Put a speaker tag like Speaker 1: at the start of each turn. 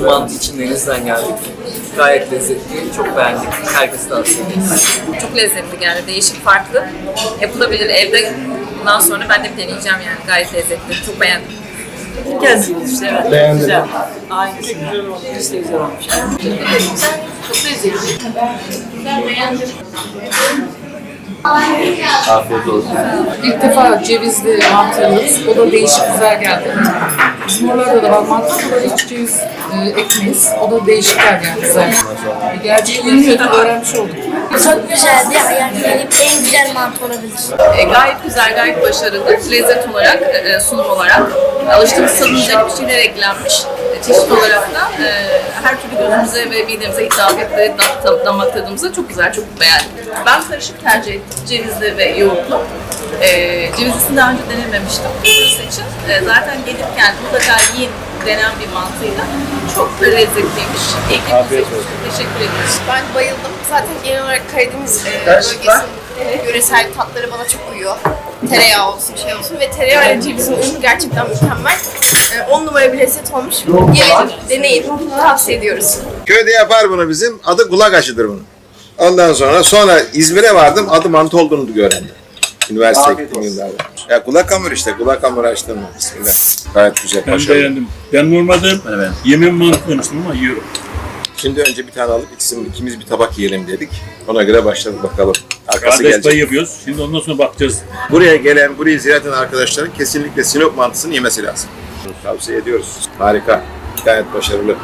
Speaker 1: Bu mantı için denizden geldik. Gayet lezzetli, çok beğendik. Herkese tavsiye ederiz.
Speaker 2: Çok lezzetli geldi. Değişik, farklı. Yapılabilir. Evde bundan sonra ben de bir deneyeceğim yani. Gayet lezzetli. Çok beğendim.
Speaker 3: Geldiniz işte. Evet.
Speaker 4: Beğendim.
Speaker 3: Güzel. Olmuş. Biz de güzel olmuş. Çok lezzetli.
Speaker 4: Afiyet olsun.
Speaker 3: İlk defa cevizli mantı yiyoruz. O da değişik güzel geldi. Bizim oralarda da var mantı ama hiç ceviz e, ekmeyiz. O da değişik geldi yani güzel. Gerçi bilmiyorduk, öğrenmiş olduk.
Speaker 5: Çok güzeldi. En güzel mantı olabilir.
Speaker 2: E, gayet güzel, gayet başarılı. Lezzet olarak, e, sunum olarak. Alıştığımız tadımıza bir şeyler eklenmiş. E, çeşit olarak da e, her türlü gözümüze ve midemize hitap etti. Da, da- damak tadımıza çok güzel, çok beğendim. Ben karışık tercih ettim. Cevizli ve yoğurtlu. E, cevizlisini daha önce denememiştim. Burası için e, zaten gelirken mutlaka yiyin denen bir mantıyla çok da lezzetliymiş. Bize-
Speaker 4: olsun.
Speaker 2: Teşekkür ederiz.
Speaker 6: Ben bayıldım. Zaten genel olarak Karadeniz e, bölgesinin yöresel tatları bana çok uyuyor. Tereyağı olsun, şey olsun ve tereyağı ile cevizin uyumu gerçekten mükemmel. 10 numara bir lezzet olmuş. Gelin, deneyin. Tavsiye ediyoruz.
Speaker 7: Köyde yapar bunu bizim. Adı kulak aşıdır bunun. Ondan sonra sonra İzmir'e vardım. Adı mantı olduğunu öğrendim. Üniversite gittiğim yıllarda. Ya kulak hamur işte. Kulak hamuru açtım. Bismillah. Gayet güzel.
Speaker 8: Ben
Speaker 7: Başarılı.
Speaker 8: beğendim. Ben normalde yemin mantı demiştim ama yiyorum.
Speaker 7: Şimdi önce bir tane alıp ikisini, ikimiz bir tabak yiyelim dedik. Ona göre başladık bakalım. Arkası
Speaker 8: Kardeş
Speaker 7: gelecek.
Speaker 8: payı yapıyoruz. Şimdi ondan sonra bakacağız.
Speaker 7: Buraya gelen, burayı ziyaret eden arkadaşların kesinlikle Sinop mantısını yemesi lazım. Tavsiye ediyoruz. Harika. Gayet başarılı.